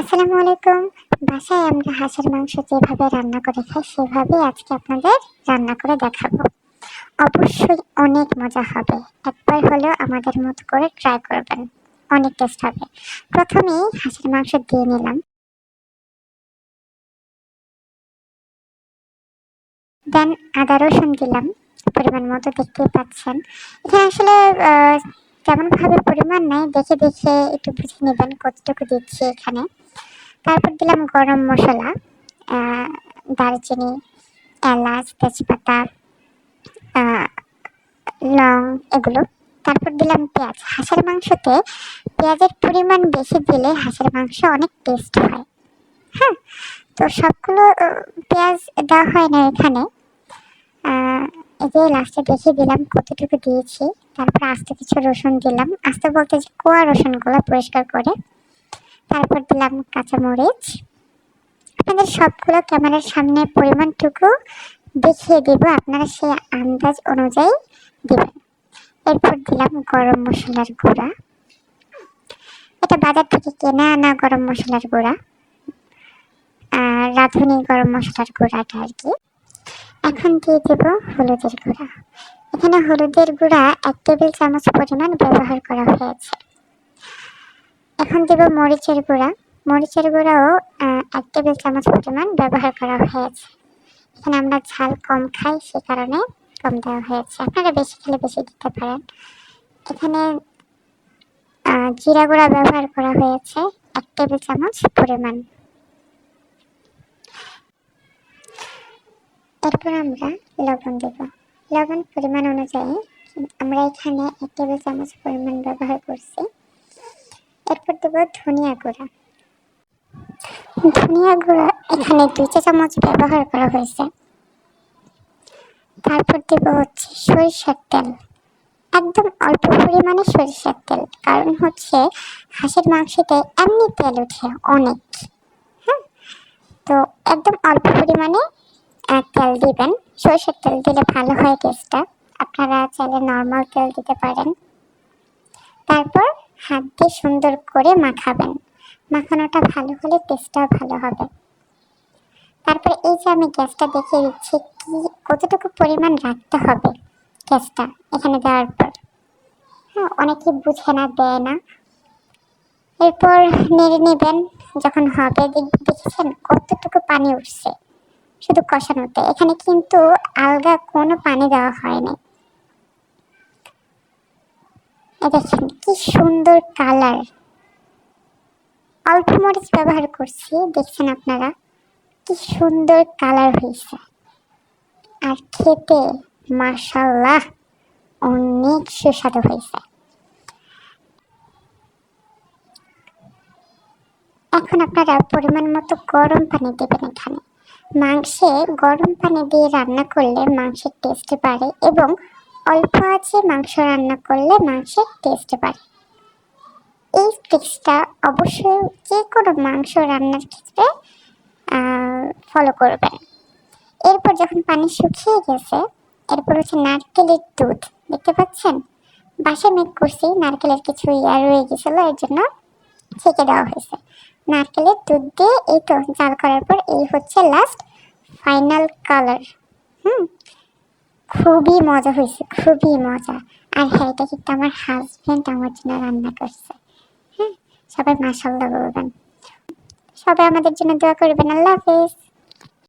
আসসালামু আলাইকুম। বাসায় আমরা হাঁসের মাংস যেভাবে রান্না করে খাই সেভাবে আজকে আপনাদের রান্না করে দেখাবো। অবশ্যই অনেক মজা হবে। একবার হলেও আমাদের মতো করে ট্রাই করবেন। অনেক টেস্ট হবে। প্রথমেই হাঁসের মাংস দিয়ে নিলাম। দেন আদা রসুন দিলাম। পরিমাণ মতো দেখতে পাচ্ছেন। এখানে আসলে আহ, তেমন পরিমাণ নাই। দেখে দেখে একটু বুঝে নেবেন কতটুকু দিচ্ছি এখানে। তারপর দিলাম গরম মশলা দারচিনি, এলাচ, তেজপাতা লং, এগুলো। তারপর দিলাম পেঁয়াজ। হাঁসের মাংসতে পেঁয়াজের পরিমাণ বেশি দিলে হাঁসের মাংস অনেক টেস্ট হয়। হ্যাঁ তো সবগুলো পেঁয়াজ দেওয়া হয় না এখানে। এই যে লাস্টে দেখে দিলাম কতটুকু দিয়েছি। তারপর আস্তে কিছু রসুন দিলাম। আস্তে বলতে যে কোয়া রসুনগুলো পরিষ্কার করে। তারপর দিলাম কাঁচামরিচ। আপনাদের সবগুলো ক্যামেরার সামনে পরিমাণটুকু দেখিয়ে দেব, আপনারা সেই আন্দাজ অনুযায়ী দেবেন। এরপর দিলাম গরম মশলার গুঁড়া। এটা বাজার থেকে কেনা আনা গরম মশলার গুঁড়া রাঁধুনি গরম মশলার গুঁড়াটা আর কি। এখন দিয়ে দেব হলুদের গুঁড়া। এখানে হলুদের গুঁড়া এক টেবিল চামচ পরিমাণ ব্যবহার করা হয়েছে। এখন দেব মরিচের গুঁড়া। মরিচের গুঁড়াও এক টেবিল চামচ পরিমাণ ব্যবহার করা হয়েছে। এখানে আমরা ঝাল কম খাই, সে কারণে কম দেওয়া হয়েছে। আপনারা বেশি খেলে বেশি দিতে পারেন। এখানে জিরা গুঁড়া ব্যবহার করা হয়েছে, এক টেবিল চামচ পরিমাণ। এরপর আমরা লবণ দেব। লবণ পরিমাণ অনুযায়ী আমরা এখানে এক টেবিল চামচ পরিমাণ ব্যবহার করছি। এরপর দেব ধনিয়া গুঁড়া। ধনিয়া গুঁড়া এখানে দুই চা চামচ ব্যবহার করা হয়েছে। তারপর দেব হচ্ছে সরিষার তেল। একদম অল্প পরিমাণে সরিষার তেল, কারণ হচ্ছে হাঁসের মাংসতে এমনি তেল উঠে অনেক। হ্যাঁ তো একদম অল্প পরিমাণে তেল দিবেন। সরিষার তেল দিলে ভালো হয় টেস্টটা আপনারা চাইলে নর্মাল তেল দিতে পারেন। তারপর হাত দিয়ে সুন্দর করে মাখাবেন। মাখানোটা ভালো হলে টেস্টটাও ভালো হবে। তারপর এই যে আমি গ্যাসটা দেখিয়ে দিচ্ছি, কি, কতটুকু পরিমাণ রাখতে হবে গ্যাসটা এখানে দেওয়ার পর? হ্যাঁ অনেকে বুঝে না, দেয় না। এরপর নেড়ে নেবেন, যখন হবে দেখেছেন কতটুকু পানি উঠছে। শুধু কষানোতে। এখানে কিন্তু আলগা কোনো পানি দেওয়া হয়নি দেখেন, কি সুন্দর কালার। অল্প মরিচ ব্যবহার করছি, দেখছেন আপনারা? কি সুন্দর কালার হয়েছে। আর খেতে মাশাল্লাহ অনেক সুস্বাদু হয়েছে। এখন আপনারা পরিমাণ মতো গরম পানি দেবেন এখানে। মাংসে গরম পানি দিয়ে রান্না করলে মাংসের টেস্ট বাড়ে এবং অল্প আছে, মাংস রান্না করলে মাংসের টেস্ট বাড়ে। এই ট্রিক্সটা অবশ্যই যে কোনো মাংস রান্নার ক্ষেত্রে ফলো করবেন। এরপর যখন পানি শুকিয়ে গেছে, এরপর হচ্ছে নারকেলের দুধ। দেখতে পাচ্ছেন? বাসে মেক করছি, নারকেলের কিছু ইয়া রয়ে গেছিল, এর জন্য ছেঁকে দেওয়া হয়েছে। নারকেলের দুধ দিয়ে এই তো জাল করার পর এই হচ্ছে লাস্ট ফাইনাল কালার হুম? খুবই মজা হয়েছে, খুবই মজা। আর হ্যাঁ এটা কিন্তু আমার হাজব্যান্ড আমার জন্য রান্না করছে। হ্যাঁ সবাই মাসাল্লাহ বলবেন। সবাই আমাদের জন্য দোয়া করবেন। আল্লাহ হাফেজ।